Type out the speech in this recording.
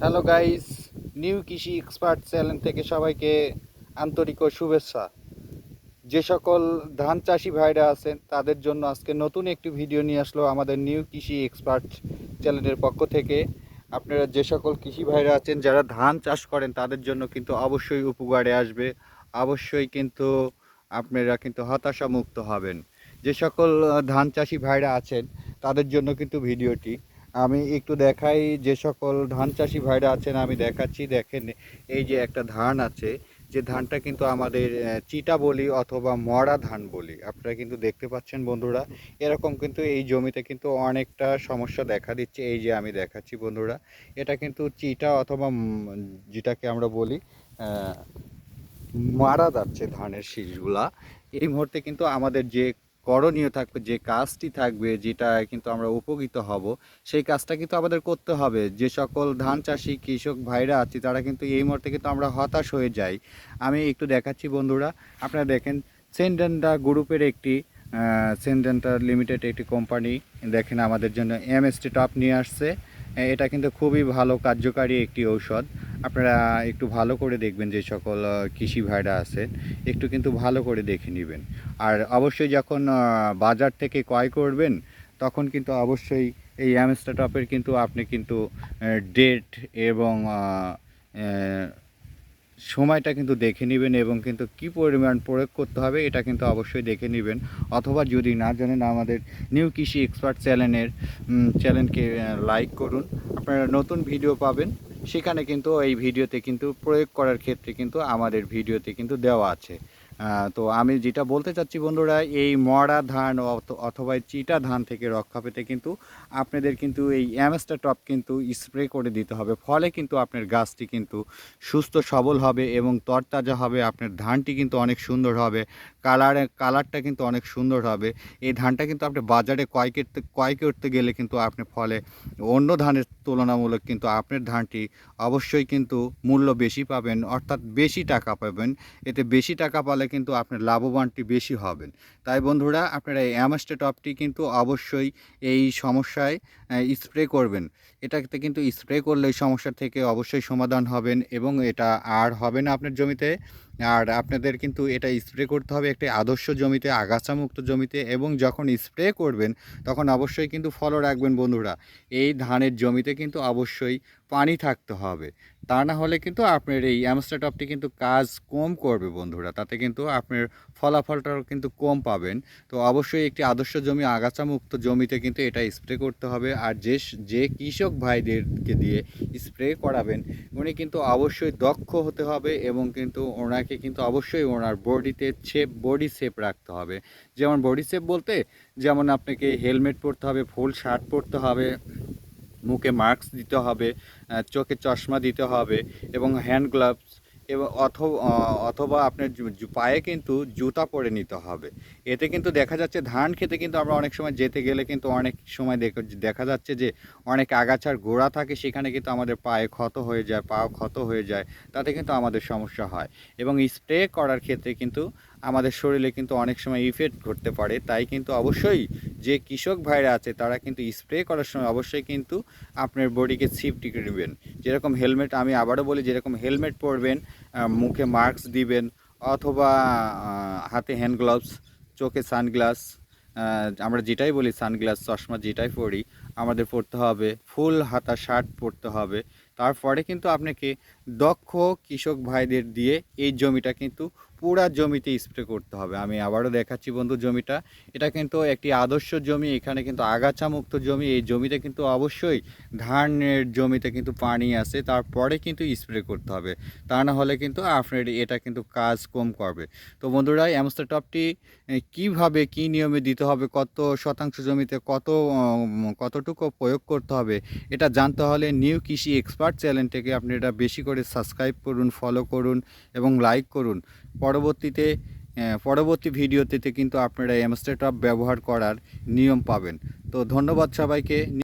Hello guys new Krishi expert channel থেকে সবাইকে আন্তরিক ও শুভেচ্ছা। যে সকল ধান চাষি ভাইরা আছেন, তাদের জন্য আজকে নতুন একটি ভিডিও নিয়ে আসলো আমাদের নিউ কৃষি এক্সপার্ট চ্যানেলের পক্ষ থেকে। আপনারা যে সকল কৃষি ভাইরা আছেন, যারা ধান চাষ করেন, তাদের জন্য কিন্তু অবশ্যই উপকারে আসবে। অবশ্যই কিন্তু আপনারা কিন্তু হতাশামুক্ত হবেন। যে সকল ধান চাষি ভাইরা আছেন, তাদের জন্য কিন্তু ভিডিওটি আমি একটু দেখাই যে সকল ধান চাষি ভাইরা আছেন, আমি দেখাচ্ছি, দেখেন এই যে একটা ধান আছে, যে ধানটা কিন্তু আমাদের চিটা বলি অথবা মরা ধান বলি। আপনারা কিন্তু দেখতে পাচ্ছেন বন্ধুরা, এরকম কিন্তু এই জমিতে কিন্তু অনেকটা সমস্যা দেখা দিচ্ছে। এই যে আমি দেখাচ্ছি বন্ধুরা, এটা কিন্তু চিটা অথবা যেটাকে আমরা বলি মারা যাচ্ছে ধানের শীষগুলা। এই মুহূর্তে কিন্তু আমাদের যে করণীয় থাকবে, যে কাজটি থাকবে, যেটা কিন্তু আমরা উপকৃত হব, সেই কাজটা কিন্তু আমাদের করতে হবে। যে সকল ধান চাষি, কৃষক ভাইরা আছে, তারা কিন্তু এই মুহূর্তে কিন্তু আমরা হতাশ হয়ে যাই। আমি একটু দেখাচ্ছি বন্ধুরা, আপনারা দেখেন সেন্ডেন্টা গ্রুপের একটি সেন্ডেন্টা লিমিটেড একটি কোম্পানি, দেখেন আমাদের জন্য এমএসটি টপ নিয়ে আসছে। এটা কিন্তু খুবই ভালো, কার্যকারী একটি ঔষধ। আপনারা একটু ভালো করে দেখবেন যে সকল কৃষি ভাইরা আছেন একটু কিন্তু ভালো করে দেখে নেবেন। আর অবশ্যই যখন বাজার থেকে ক্রয় করবেন, তখন কিন্তু অবশ্যই এই অ্যামস্টাটপের কিন্তু আপনি কিন্তু ডেট এবং সময়টা কিন্তু দেখে নেবেন এবং কিন্তু কি পরিমাণ প্রয়োগ করতে হবে এটা কিন্তু অবশ্যই দেখে নেবেন। অথবা যদি না জানেন আমাদের নিউ কৃষি এক্সপার্ট চ্যানেলের চ্যানেলকে লাইক করুন। আপনারা নতুন ভিডিও পাবেন। সেখানে কিন্তু এই ভিডিওতে কিন্তু প্রয়োগ করার ক্ষেত্রে কিন্তু আমাদের ভিডিওতে কিন্তু দেওয়া আছে। তো আমি যেটা বলতে চাচ্ছি বন্ধুরা, এই মরা ধান অথ- অথবা চিটা ধান থেকে রক্ষা পেতে কিন্তু আপনাদের কিন্তু এই অ্যামেস্টার টপ কিন্তু স্প্রে করে দিতে হবে। ফলে কিন্তু আপনার গাছটি কিন্তু সুস্থ সবল হবে এবং তরতাজা হবে, আপনার ধানটি কিন্তু অনেক সুন্দর হবে। কালারে, কালারটা কিন্তু অনেক সুন্দর হবে। এই ধানটা কিন্তু আপনি বাজারে ক্রয় করতে ক্রয় করতে গেলে কিন্তু আপনি ফলে অন্য ধানের তুলনামূলক কিন্তু আপনার ধানটি অবশ্যই কিন্তু মূল্য বেশি পাবেন, অর্থাৎ বেশি টাকা পাবেন। এতে বেশি টাকা পালে কিন্তু আপনার লাভবানটি বেশি হবেন। তাই বন্ধুরা, আপনারা এই অ্যামাস্টেটপটি কিন্তু অবশ্যই এই সমস্যায় স্প্রে করবেন। এটাতে কিন্তু স্প্রে করলে সমস্যা থেকে অবশ্যই সমাধান হবেন এবং এটা আর হবে না আপনার জমিতে। আর আপনাদের কিন্তু এটা স্প্রে করতে হবে একটি আদর্শ জমিতে, আগাছামুক্ত জমিতে এবং যখন স্প্রে করবেন, তখন অবশ্যই কিন্তু ফলো রাখবেন বন্ধুরা। এই ধানের জমিতে কিন্তু অবশ্যই পানি থাকতে হবে। তা না হলে কিন্তু আপনার এই অ্যামস্টারটপটি কিন্তু কাজ কম করবে বন্ধুরা। তাতে কিন্তু আপনার ফলাফলটাও কিন্তু কম পাবেন। তো অবশ্যই একটি আদর্শ জমি, আগাছামুক্ত জমিতে কিন্তু এটা স্প্রে করতে হবে। আর যে যে কৃষক ভাইদেরকে দিয়ে স্প্রে করাবেন, উনি কিন্তু অবশ্যই দক্ষ হতে হবে এবং কিন্তু ওনাকে কিন্তু অবশ্যই ওনার বডিতে শেপ বডি শেপ রাখতে হবে। যেমন বডি শেপ বলতে, যেমন আপনাকে হেলমেট পরতে হবে ফুল শার্ট পরতে হবে মুখে মাস্ক দিতে হবে চোখে চশমা দিতে হবে এবং হ্যান্ড গ্লাভস এবং অথবা আপনার পায়ে কিন্তু জুতা পরে নিতে হবে। এতে কিন্তু দেখা যাচ্ছে ধান খেতে কিন্তু আমরা অনেক সময় যেতে গেলে কিন্তু অনেক সময় দেখ- দেখা যাচ্ছে যে অনেক আগাছার গোড়া থাকে সেখানে কিন্তু আমাদের পায়ে ক্ষত হয়ে যায়, পা ক্ষত হয়ে যায়, তাতে কিন্তু আমাদের সমস্যা হয়। এবং স্প্রে করার ক্ষেত্রে কিন্তু আমাদের শরীরে কিন্তু অনেক সময় ইফেক্ট ঘটতে পারে। তাই কিন্তু অবশ্যই যে কৃষক ভাইরা আছে, তারা কিন্তু স্প্রে করার সময় অবশ্যই কিন্তু আপনার বডিকে সেফটি নেবেন। যেরকম হেলমেট আমি আবারও বলি, যেরকম হেলমেট পরবেন মুখে মাস্ক দিবেন, অথবা হাতে হ্যান্ড গ্লাভস চোখে সানগ্লাস আমরা যেটাই বলি সানগ্লাস চশমা যেটাই পরি, আমাদের পরতে হবে, ফুল হাতা শার্ট পরতে হবে। তারপরে কিন্তু আপনাকে দক্ষ কৃষক ভাইদের দিয়ে এই জমিটা কিন্তু পুরা জমিতে স্প্রে করতে হবে। আমি আবারও দেখাচ্ছি বন্ধু জমিটা। এটা কিন্তু একটি আদর্শ জমি, এখানে কিন্তু আগাছা মুক্ত জমি। এই জমিতে কিন্তু অবশ্যই ধানের জমিতে কিন্তু পানি আছে, তারপরে কিন্তু স্প্রে করতে হবে। তা না হলে কিন্তু আপনার এটা কিন্তু কাজ কম করবে। তো বন্ধুরা অ্যামস্টার টপটি কীভাবে, কী নিয়মে দিতে হবে, কত শতাংশ জমিতে কত কতটুকু প্রয়োগ করতে হবে, এটা জানতে হলে নিউ কৃষি এক্সপার্ট চ্যানেলটাকে আপনি এটা বেশি করে সাবস্ক্রাইব করুন ফলো করুন এবং লাইক করুন। পরবর্তীতে পরবর্তী ভিডিওতে কিন্তু আপনারা অ্যামস্টার টপ ব্যবহার করার নিয়ম পাবেন। তো ধন্যবাদ সবাইকে।